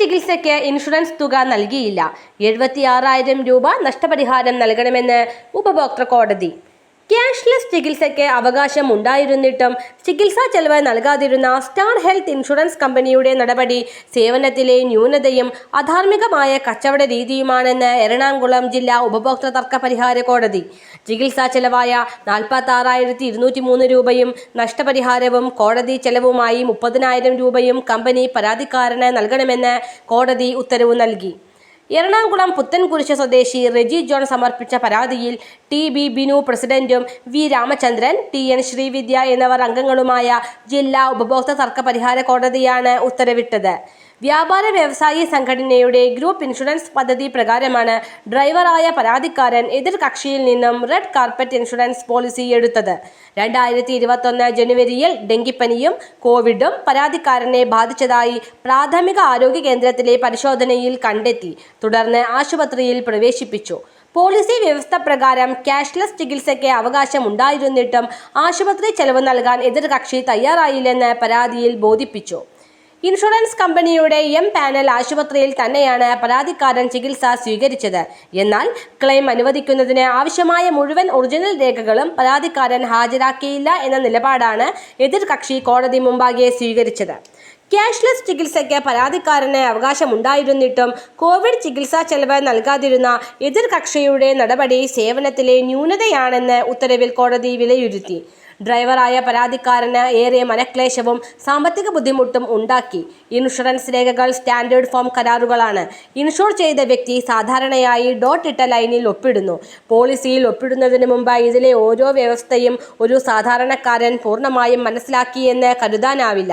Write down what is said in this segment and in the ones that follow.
ചികിത്സയ്ക്ക് ഇൻഷുറൻസ് തുക നൽകിയില്ല. എഴുപത്തിയാറായിരം രൂപ നഷ്ടപരിഹാരം നൽകണമെന്ന് ഉപഭോക്തൃ കോടതി. ക്യാഷ്ലെസ് ചികിത്സയ്ക്ക് അവകാശം ഉണ്ടായിരുന്നിട്ടും ചികിത്സാ ചെലവ് നൽകാതിരുന്ന സ്റ്റാർ ഹെൽത്ത് ഇൻഷുറൻസ് കമ്പനിയുടെ നടപടി സേവനത്തിലെ ന്യൂനതയും അധാർമികമായ കച്ചവട രീതിയുമാണെന്ന് എറണാകുളം ജില്ലാ ഉപഭോക്തൃ തർക്ക പരിഹാര കോടതി. ചികിത്സാ ചെലവായ നാൽപ്പത്തി ആറായിരത്തി ഇരുന്നൂറ്റി മൂന്ന് രൂപയും നഷ്ടപരിഹാരവും കോടതി ചെലവുമായി മുപ്പതിനായിരം രൂപയും കമ്പനി പരാതിക്കാരന് നൽകണമെന്ന് കോടതി ഉത്തരവ് നൽകി. എറണാകുളം പുത്തൻകുരിശ് സ്വദേശി റെജി ജോൺ സമർപ്പിച്ച പരാതിയിൽ ടി ബി ബിനു പ്രസിഡന്റും V Ramachandran T N Srividya എന്നിവർ അംഗങ്ങളുമായ ജില്ലാ ഉപഭോക്തൃ തർക്ക പരിഹാര കോടതിയാണ് ഉത്തരവിട്ടത്. വ്യാപാര വ്യവസായി സംഘടനയുടെ ഗ്രൂപ്പ് ഇൻഷുറൻസ് പദ്ധതി പ്രകാരമാണ് ഡ്രൈവറായ പരാതിക്കാരൻ എതിർ കക്ഷിയിൽ നിന്നും റെഡ് കാർപ്പറ്റ് ഇൻഷുറൻസ് പോളിസി എടുത്തത്. രണ്ടായിരത്തി ഇരുപത്തൊന്ന് ജനുവരിയിൽ ഡെങ്കിപ്പനിയും കോവിഡും പരാതിക്കാരനെ ബാധിച്ചതായി പ്രാഥമിക ആരോഗ്യ കേന്ദ്രത്തിലെ പരിശോധനയിൽ കണ്ടെത്തി. തുടർന്ന് ആശുപത്രിയിൽ പ്രവേശിപ്പിച്ചു. പോളിസി വ്യവസ്ഥ പ്രകാരം ക്യാഷ്ലെസ് ചികിത്സയ്ക്ക് അവകാശം ഉണ്ടായിരുന്നിട്ടും ആശുപത്രി ചെലവ് നൽകാൻ എതിർകക്ഷി തയ്യാറായില്ലെന്ന് പരാതിയിൽ ബോധിപ്പിച്ചു. ഇൻഷുറൻസ് കമ്പനിയുടെ എം പാനൽ ആശുപത്രിയിൽ തന്നെയാണ് പരാതിക്കാരൻ ചികിത്സ സ്വീകരിച്ചത്. എന്നാൽ ക്ലെയിം അനുവദിക്കുന്നതിന് ആവശ്യമായ മുഴുവൻ ഒറിജിനൽ രേഖകളും പരാതിക്കാരൻ ഹാജരാക്കിയില്ല എന്ന നിലപാടാണ് എതിർകക്ഷി കോടതി മുമ്പാകെ സ്വീകരിച്ചത്. ക്യാഷ്ലെസ് ചികിത്സയ്ക്ക് പരാതിക്കാരന് അവകാശമുണ്ടായിരുന്നിട്ടും കോവിഡ് ചികിത്സാ ചെലവ് നൽകാതിരുന്ന എതിർകക്ഷിയുടെ നടപടി സേവനത്തിലെ ന്യൂനതയാണെന്ന് ഉത്തരവിൽ കോടതി വിലയിരുത്തി. ഡ്രൈവറായ പരാതിക്കാരന് ഏറെ മനക്ലേശവും സാമ്പത്തിക ബുദ്ധിമുട്ടും ഉണ്ടാക്കി. ഇൻഷുറൻസ് രേഖകൾ സ്റ്റാൻഡേർഡ് ഫോം കരാറുകളാണ്. ഇൻഷുർ ചെയ്ത വ്യക്തി സാധാരണയായി ഡോട്ട് ഇട്ട ലൈനിൽ ഒപ്പിടുന്നു. പോളിസിയിൽ ഒപ്പിടുന്നതിന് മുമ്പ് ഇതിലെ ഓരോ വ്യവസ്ഥയും ഒരു സാധാരണക്കാരൻ പൂർണമായും മനസ്സിലാക്കിയെന്ന് കരുതാനാവില്ല.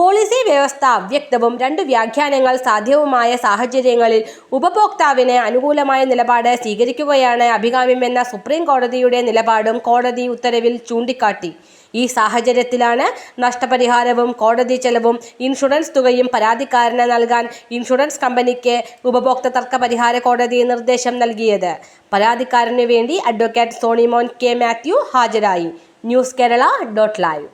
പോളിസി വ്യവസ്ഥ അവ്യക്തവും രണ്ട് വ്യാഖ്യാനങ്ങൾ സാധ്യവുമായ സാഹചര്യങ്ങളിൽ ഉപഭോക്താവിന് അനുകൂലമായ നിലപാട് സ്വീകരിക്കുകയാണ് അഭികാമ്യമെന്ന സുപ്രീം കോടതിയുടെ നിലപാടും കോടതി ഉത്തരവിൽ ചൂണ്ടിക്കാട്ടി. ഈ സാഹചര്യത്തിലാണ് നഷ്ടപരിഹാരവും കോടതി ചെലവും ഇൻഷുറൻസ് തുകയും പരാതിക്കാരന് നൽകാൻ ഇൻഷുറൻസ് കമ്പനിക്ക് ഉപഭോക്തൃ തർക്ക പരിഹാര കോടതി നിർദ്ദേശം നൽകിയത്. പരാതിക്കാരന് വേണ്ടി അഡ്വക്കേറ്റ് സോണിമോൻ കെ മാത്യു ഹാജരായി. News Kerala dot live.